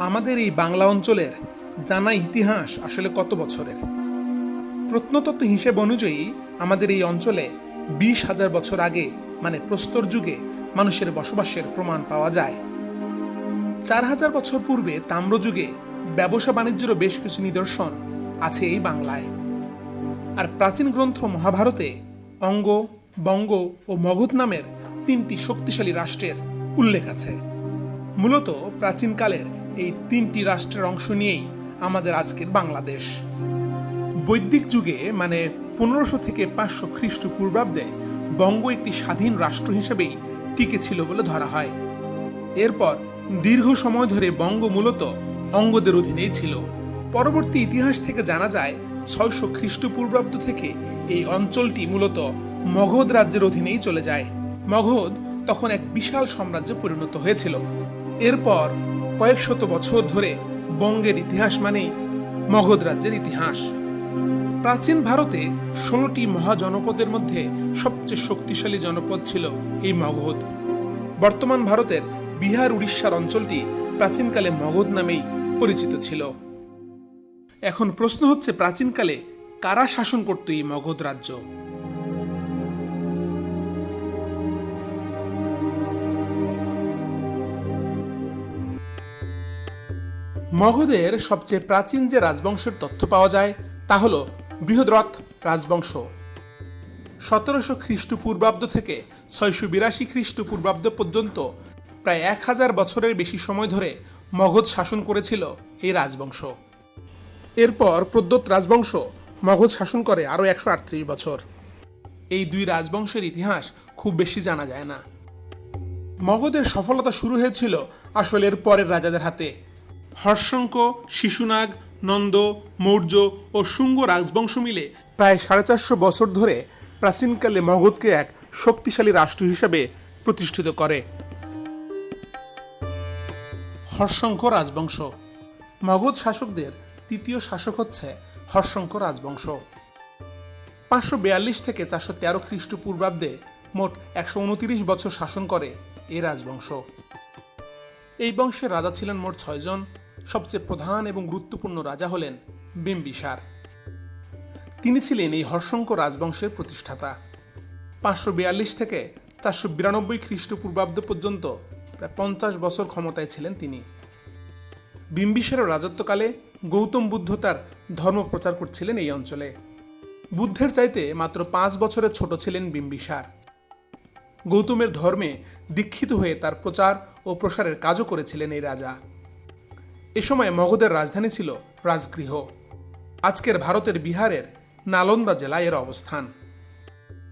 আমাদের এই বাংলা অঞ্চলের জানা ইতিহাস আসলে কত বছরের? প্রত্নতত্ত্ব হিসেব অনুযায়ী আমাদের এই অঞ্চলে বিশ হাজার বছর আগে মানে প্রস্তর যুগে, মানুষের বসবাসের প্রমাণ পাওয়া যায়। চার হাজার বছর পূর্বে তাম্রযুগে ব্যবসা বাণিজ্যেরও বেশ কিছু নিদর্শন আছে এই বাংলায়। আর প্রাচীন গ্রন্থ মহাভারতে অঙ্গ, বঙ্গ ও মগধ নামের তিনটি শক্তিশালী রাষ্ট্রের উল্লেখ আছে। মূলত প্রাচীনকালের এই তিনটি রাষ্ট্রের অংশ নিয়েই আমাদের আজকের বাংলাদেশ। বৈদিক যুগে মানে পনেরোশো থেকে পাঁচশো খ্রিস্টপূর্বাব্দে, বঙ্গ একটি স্বাধীন রাষ্ট্র হিসেবেই টিকে ছিল বলে ধরা হয়। এরপর দীর্ঘ সময় ধরে বঙ্গ মূলত অঙ্গদের অধীনেই ছিল। পরবর্তী ইতিহাস থেকে জানা যায়, ছয়শো খ্রিস্টপূর্বাব্দ থেকে এই অঞ্চলটি মূলত মগধ রাজ্যের অধীনেই চলে যায়। মগধ তখন এক বিশাল সাম্রাজ্যে পরিণত হয়েছিল। এরপর কয়েক শত বছর ধরে বঙ্গের ইতিহাস মানেই মগধ রাজ্যের ইতিহাস। প্রাচীন ভারতে ষোলোটি মহাজনপদের মধ্যে সবচেয়ে শক্তিশালী জনপদ ছিল এই মগধ। বর্তমান ভারতের বিহার, উড়িষ্যার অঞ্চলটি প্রাচীনকালে মগধ নামেই পরিচিত ছিল। এখন প্রশ্ন হচ্ছে প্রাচীনকালে কারা শাসন করত এই মগধ রাজ্য? মগধের সবচেয়ে প্রাচীন যে রাজবংশের তথ্য পাওয়া যায়, তা হল বৃহদ্রথ রাজবংশ। সতেরোশো খ্রিস্টপূর্বাব্দ থেকে ছয়শো বিরাশি খ্রিস্টপূর্বাব্দ পর্যন্ত প্রায় এক হাজার বছরের বেশি সময় ধরে মগধ শাসন করেছিল এই রাজবংশ। এরপর প্রদ্যোত রাজবংশ মগধ শাসন করে আরও একশো আটত্রিশ বছর। এই দুই রাজবংশের ইতিহাস খুব বেশি জানা যায় না। মগধের সফলতা শুরু হয়েছিল আসলে এর পরের রাজাদের হাতে। হর্ষঙ্ক, শিশুনাগ, নন্দ, মৌর্য ও শুঙ্গ রাজবংশ মিলে প্রায় সাড়ে চারশো বছর ধরে প্রাচীনকালে মগধকে এক শক্তিশালী রাষ্ট্র হিসেবে প্রতিষ্ঠিত করে। হর্ষঙ্ক রাজবংশ। মগধ শাসকদের তৃতীয় শাসক হচ্ছে হর্ষঙ্ক রাজবংশ। পাঁচশো বিয়াল্লিশ থেকে চারশো তেরো খ্রিস্টপূর্বাব্দে মোট একশো উনতিরিশ বছর শাসন করে এই রাজবংশ। এই বংশের রাজা ছিলেন মোট ছয়জন। সবচেয়ে প্রধান এবং গুরুত্বপূর্ণ রাজা হলেন বিম্বিসার। তিনি ছিলেন এই হর্ষঙ্ক রাজবংশের প্রতিষ্ঠাতা। পাঁচশো বিয়াল্লিশ থেকে চারশো বিরানব্বই খ্রিস্টপূর্বাব্দ পর্যন্ত প্রায় পঞ্চাশ বছর ক্ষমতায় ছিলেন তিনি। বিম্বিসারের রাজত্বকালে গৌতম বুদ্ধ তার ধর্ম প্রচার করছিলেন এই অঞ্চলে। বুদ্ধের চাইতে মাত্র পাঁচ বছরের ছোট ছিলেন বিম্বিসার। গৌতমের ধর্মে দীক্ষিত হয়ে তার প্রচার ও প্রসারের কাজও করেছিলেন এই রাজা। এ সময় মগধের রাজধানী ছিল রাজগৃহ। আজকের ভারতের বিহারের নালন্দা জেলায় এর অবস্থান।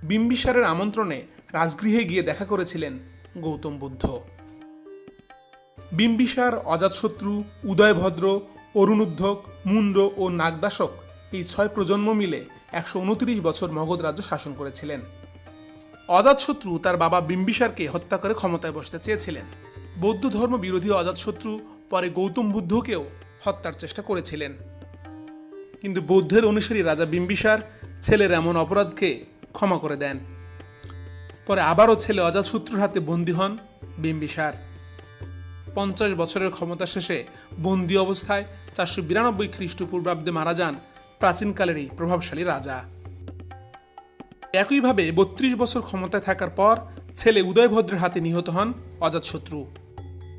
বিম্বিসারের আমন্ত্রণে রাজগৃহে গিয়ে দেখা করেছিলেন গৌতম বুদ্ধ। বিম্বিসার, অজাতশত্রু, উদয়ভদ্র অরুণুদ্ধক মুন্ড ও নাগদাসক এই ছয় প্রজন্ম মিলে একশো উনত্রিশ বছর মগধ রাজ্য শাসন করেছিলেন। অজাতশত্রু তার বাবা বিম্বিসারকে হত্যা করে ক্ষমতায় বসতে চেয়েছিলেন। বৌদ্ধ ধর্ম বিরোধী অজাতশত্রু পরে গৌতম বুদ্ধকেও হত্যার চেষ্টা করেছিলেন। কিন্তু বৌদ্ধের অনুসারী রাজা বিম্বিসার ছেলের এমন অপরাধকে ক্ষমা করে দেন। পরে আবারও ছেলে অজাতশত্রুর হাতে বন্দী হন বিম্বিসার। পঞ্চাশ বছরের ক্ষমতা শেষে বন্দি অবস্থায় চারশো বিরানব্বই খ্রিস্টপূর্বাব্দে মারা যান প্রাচীনকালেরই প্রভাবশালী রাজা। একইভাবে বত্রিশ বছর ক্ষমতায় থাকার পর ছেলে উদয়ভদ্রের হাতে নিহত হন অজাতশত্রু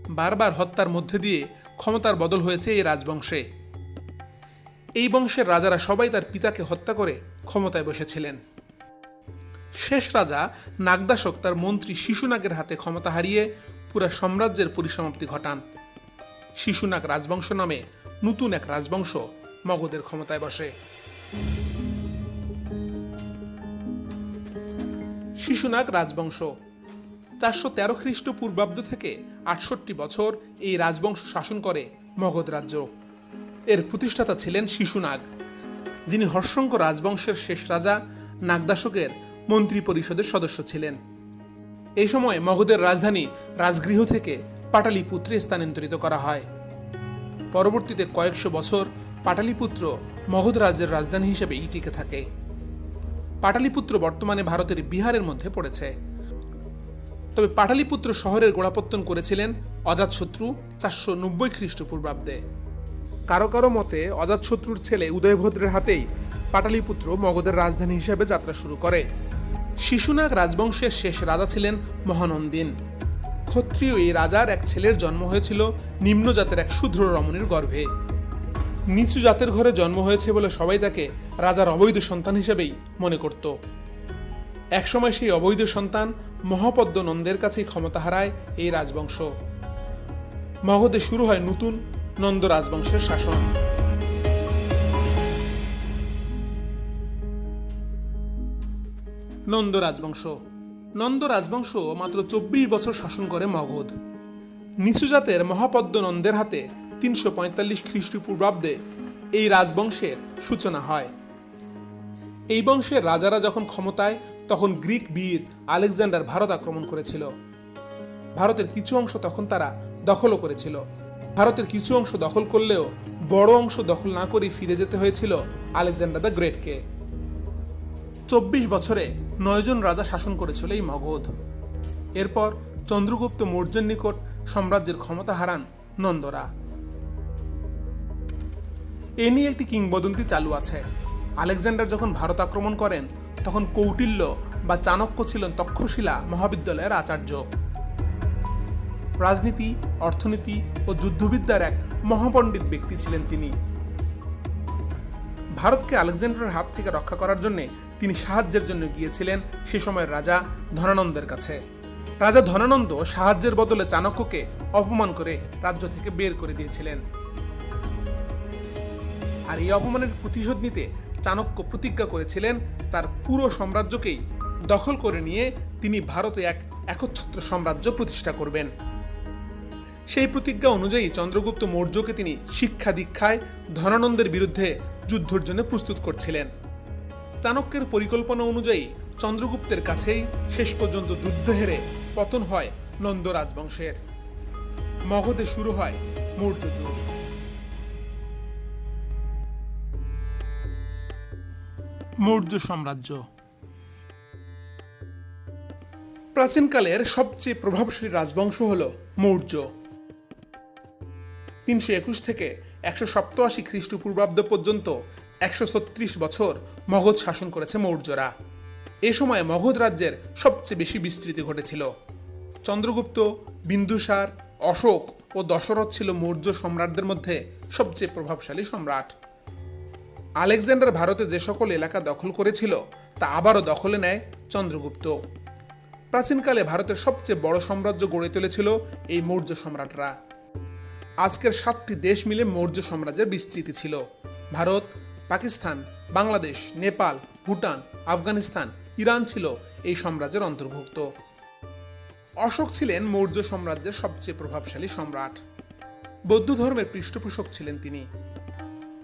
বারবার হত্যার মধ্যে দিয়ে ক্ষমতার বদল হয়েছে এই রাজবংশে। এই বংশের রাজারা সবাই তার পিতাকে হত্যা করে ক্ষমতায় বসেছিলেন। শেষ রাজা নাগদাসক তার মন্ত্রী শিশুনাগের হাতে ক্ষমতা হারিয়ে পুরা সাম্রাজ্যের পরিসমাপ্তি ঘটান। শিশুনাগ রাজবংশ নামে নতুন এক রাজবংশ মগধের ক্ষমতায় বসে। শিশুনাগ রাজবংশ চারশো তেরো খ্রিস্টপূর্বাব্দ থেকে আটষট্টি বছর এই রাজবংশ শাসন করে মগধ রাজ্য। এর প্রতিষ্ঠাতা ছিলেন শিশুনাগ যিনি হর্ষঙ্ক রাজবংশের শেষ রাজা, নাগদাসকের মন্ত্রী পরিষদের সদস্য ছিলেন। এই সময় মগধের রাজধানী রাজগৃহ থেকে পাটালিপুত্রে স্থানান্তরিত করা হয়। পরবর্তীতে কয়েকশো বছর পাটালিপুত্র মগধ রাজ্যের রাজধানী হিসেবেই টিকে থাকে। পাটালিপুত্র বর্তমানে ভারতের বিহারের মধ্যে পড়েছে। তবে পাটালিপুত্র শহরের গোড়াপত্তন করেছিলেন অজাতশত্রু চারশো নব্বই খ্রিস্টপূর্বাব্দে। কারও কারও মতে অজাতশত্রুর ছেলে উদয়ভদ্রের হাতেই পাটালিপুত্র মগধের রাজধানী হিসেবে যাত্রা শুরু করে। শিশুনাগ রাজবংশের শেষ রাজা ছিলেন মহানন্দিন। ক্ষত্রিয় এই রাজার এক ছেলের জন্ম হয়েছিল নিম্ন জাতের এক শূদ্র রমণীর গর্ভে। নিচু জাতের ঘরে জন্ম হয়েছে বলে সবাই তাকে রাজার অবৈধ সন্তান হিসেবেই মনে করত। একসময় সেই অবৈধ সন্তান মহাপদ্ম নন্দের কাছেই ক্ষমতা হারায় এই রাজবংশ। মগধে শুরু হয় নতুন নন্দ রাজবংশের শাসন। নন্দ রাজবংশ। নন্দ রাজবংশ মাত্র চব্বিশ বছর শাসন করে মগধ। নিচু জাতের মহাপদ্ম নন্দের হাতে তিনশো পঁয়তাল্লিশ খ্রিস্টপূর্বাব্দে এই রাজবংশের সূচনা হয়। এই বংশের রাজারা যখন ক্ষমতায় তখন গ্রিক বীর আলেকজান্ডার ভারত আক্রমণ করেছিল। ভারতের কিছু অংশ তখন তারা দখলও করেছিল। ভারতের কিছু অংশ দখল করলেও বড় অংশ দখল না করে ফিরে যেতে হয়েছিল আলেকজান্ডার দ্য গ্রেটকে। চব্বিশ বছরে নয়জন রাজা শাসন করেছিল এই মগধ। এরপর চন্দ্রগুপ্ত মৌর্যের নিকট সাম্রাজ্যের ক্ষমতা হারান নন্দরা। এ নিয়ে একটি কিংবদন্তি চালু আছে। আলেকজান্ডার যখন ভারত আক্রমণ করেন তখন কৌটিল্য বা চাণক্য ছিলেন তক্ষশিলা মহাবিদ্যালয়ের আচার্য। রাজনীতি, অর্থনীতি ও যুদ্ধবিদ্যার এক মহাপণ্ডিত ব্যক্তি ছিলেন তিনি। ভারতকে আলেকজান্ডারের হাত থেকে রক্ষা করার জন্য তিনি সাহায্যের জন্য গিয়েছিলেন সে সময়ের রাজা ধনানন্দের কাছে। রাজা ধনানন্দ সাহায্যের বদলে চাণক্যকে অপমান করে রাজ্য থেকে বের করে দিয়েছিলেন। আর এই অপমানের প্রতিশোধ নিতে চাণক্য প্রতিজ্ঞা করেছিলেন, তার পুরো সাম্রাজ্যকেই দখল করে নিয়ে তিনি ভারতে এক একচ্ছত্র সাম্রাজ্য প্রতিষ্ঠা করবেন। সেই প্রতিজ্ঞা অনুযায়ী চন্দ্রগুপ্ত মৌর্যকে তিনি শিক্ষা দীক্ষায় ধনানন্দের বিরুদ্ধে যুদ্ধের জন্য প্রস্তুত করছিলেন। চাণক্যের পরিকল্পনা অনুযায়ী চন্দ্রগুপ্তের কাছেই শেষ পর্যন্ত যুদ্ধ হেরে পতন হয় নন্দ রাজবংশের। মগধে শুরু হয় মৌর্য যুগ মৌর্য সাম্রাজ্য। প্রাচীনকালের সবচেয়ে প্রভাবশালী রাজবংশ হল মৌর্য। তিনশো একুশ থেকে একশো সপ্তআশি খ্রিস্টপূর্বাব্দ পর্যন্ত একশো ছত্রিশ বছর মগধ শাসন করেছে মৌর্যরা। এ সময় মগধ রাজ্যের সবচেয়ে বেশি বিস্তৃতি ঘটেছিল। চন্দ্রগুপ্ত, বিন্দুসার, অশোক ও দশরথ ছিল মৌর্য সম্রাটদের মধ্যে সবচেয়ে প্রভাবশালী সম্রাট। আলেকজান্ডার ভারতে যে সকল এলাকা দখল করেছিল, তা আবারও দখলে নেয় চন্দ্রগুপ্ত। প্রাচীনকালে ভারতের সবচেয়ে বড় সাম্রাজ্য গড়ে তুলেছিল এই মৌর্য সম্রাটরা। আজকের সাতটি দেশ মিলে মৌর্য সাম্রাজ্যের বিস্তৃতি ছিল। ভারত, পাকিস্তান, বাংলাদেশ, নেপাল, ভুটান, আফগানিস্তান, ইরান ছিল এই সাম্রাজ্যের অন্তর্ভুক্ত। অশোক ছিলেন মৌর্য সাম্রাজ্যের সবচেয়ে প্রভাবশালী সম্রাট। বৌদ্ধ ধর্মের পৃষ্ঠপোষক ছিলেন তিনি।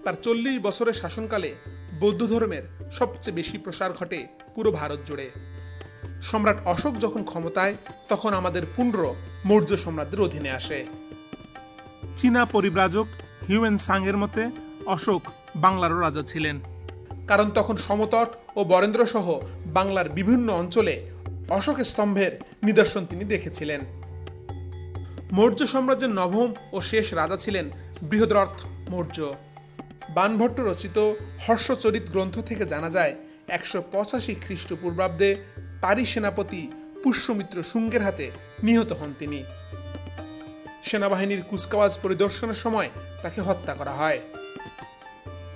তার চল্লিশ বছরের শাসনকালে বৌদ্ধ ধর্মের সবচেয়ে বেশি প্রসার ঘটে পুরো ভারত জুড়ে। সম্রাট অশোক যখন ক্ষমতায়, তখন আমাদের পুণ্ড মৌর্য সম্রাটদের অধীনে আসে। চীনা পরিব্রাজক হিউয়েন সাংয়ের মতে, অশোক বাংলারও রাজা ছিলেন। কারণ তখন সমতট ও বরেন্দ্র সহ বাংলার বিভিন্ন অঞ্চলে অশোক স্তম্ভের নিদর্শন তিনি দেখেছিলেন। মৌর্য সাম্রাজ্যের নবম ও শেষ রাজা ছিলেন বৃহদ্রথ মৌর্য। বানভট্ট রচিত হর্ষচরিত গ্রন্থ থেকে জানা যায়, একশো পঁচাশি খ্রিস্টপূর্বাব্দে পারি সেনাপতি পুষ্যমিত্র শুঙ্গের হাতে নিহত হন তিনি। সেনাবাহিনীর কুচকাওয়াজ পরিদর্শনের সময় তাকে হত্যা করা হয়।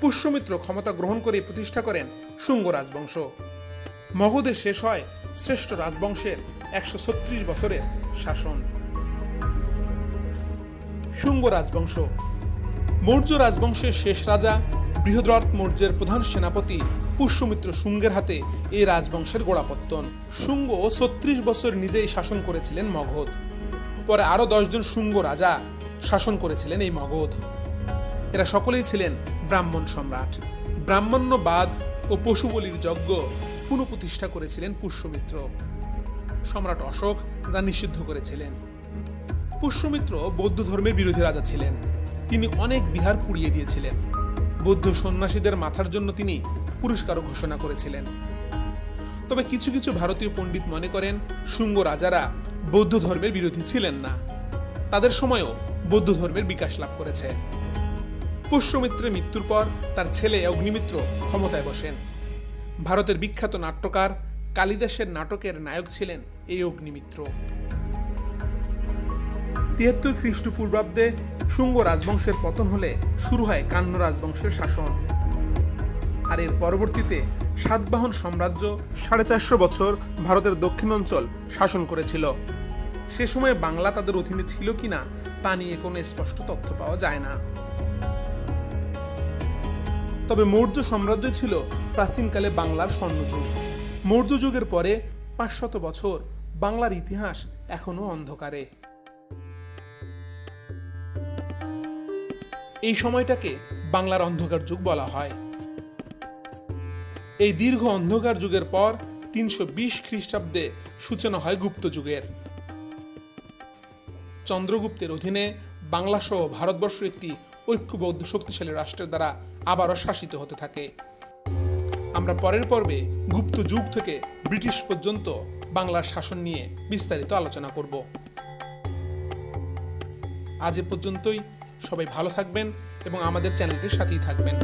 পুষ্যমিত্র ক্ষমতা গ্রহণ করে প্রতিষ্ঠা করেন শুঙ্গ রাজবংশ। মগধে শেষ হয় শ্রেষ্ঠ রাজবংশের একশো ছত্রিশ বছরের শাসন। শুঙ্গ রাজবংশ মৌর্য রাজবংশের শেষ রাজা, বৃহদ্রথ মৌর্যের প্রধান সেনাপতি পুষ্যমিত্র শুঙ্গের হাতে এই রাজবংশের গোড়াপত্তন। শুঙ্গ ছত্রিশ বছর নিজেই শাসন করেছিলেন মগধ। পরে আরও দশজন শুঙ্গ রাজা শাসন করেছিলেন এই মগধ। এরা সকলেই ছিলেন ব্রাহ্মণ সম্রাট। ব্রাহ্মণ্যবাদ ও পশু বলির যজ্ঞ পুনঃপ্রতিষ্ঠা করেছিলেন পুষ্যমিত্র। সম্রাট অশোক যা নিষিদ্ধ করেছিলেন। পুষ্যমিত্র বৌদ্ধ ধর্মের বিরোধী রাজা ছিলেন। তিনি অনেক বিহার পুড়িয়ে দিয়েছিলেন। বৌদ্ধ সন্ন্যাসীদের মাথার জন্য তিনি পুরস্কারও ঘোষণা করেছিলেন। তবে কিছু কিছু ভারতীয় পণ্ডিত মনে করেন, শুঙ্গ রাজারা বৌদ্ধ ধর্মের বিরোধী ছিলেন না। তাদের সময়ও বৌদ্ধ ধর্মের বিকাশ লাভ করেছে। পুষ্যমিত্রের মৃত্যুর পর তার ছেলে অগ্নিমিত্র ক্ষমতায় বসেন। ভারতের বিখ্যাত নাট্যকার কালিদাসের নাটকের নায়ক ছিলেন এই অগ্নিমিত্র। তিয়াত্তর খ্রিস্টপূর্বাব্দে শুঙ্গ রাজবংশের পতন হলে শুরু হয় কান্ন রাজবংশের শাসন। আর এর পরবর্তীতে সাতবাহন সাম্রাজ্য সাড়ে চারশো বছর ভারতের দক্ষিণ অঞ্চল শাসন করেছিল। সে সময় বাংলা তাদের অধীনে ছিল কিনা তা নিয়ে কোনো স্পষ্ট তথ্য পাওয়া যায় না। তবে মৌর্য সাম্রাজ্য ছিল প্রাচীনকালে বাংলার স্বর্ণযুগ। মৌর্য যুগের পরে পাঁচশত বছর বাংলার ইতিহাস এখনও অন্ধকারে। এই সময়টাকে বাংলার অন্ধকার যুগ বলা হয়। এই দীর্ঘ অন্ধকার যুগের পর তিনশো বিশ খ্রিস্টাব্দে সূচনা হয় গুপ্ত যুগের। চন্দ্রগুপ্তের অধীনে বাংলা সহ ভারতবর্ষ একটি ঐক্যবদ্ধ শক্তিশালী রাষ্ট্রের দ্বারা আবারও শাসিত হতে থাকে। আমরা পরের পর্বে গুপ্ত যুগ থেকে ব্রিটিশ পর্যন্ত বাংলার শাসন নিয়ে বিস্তারিত আলোচনা করব। আজ এ পর্যন্তই। সবাই ভালো থাকবেন এবং আমাদের চ্যানেলটির সাথেই থাকবেন।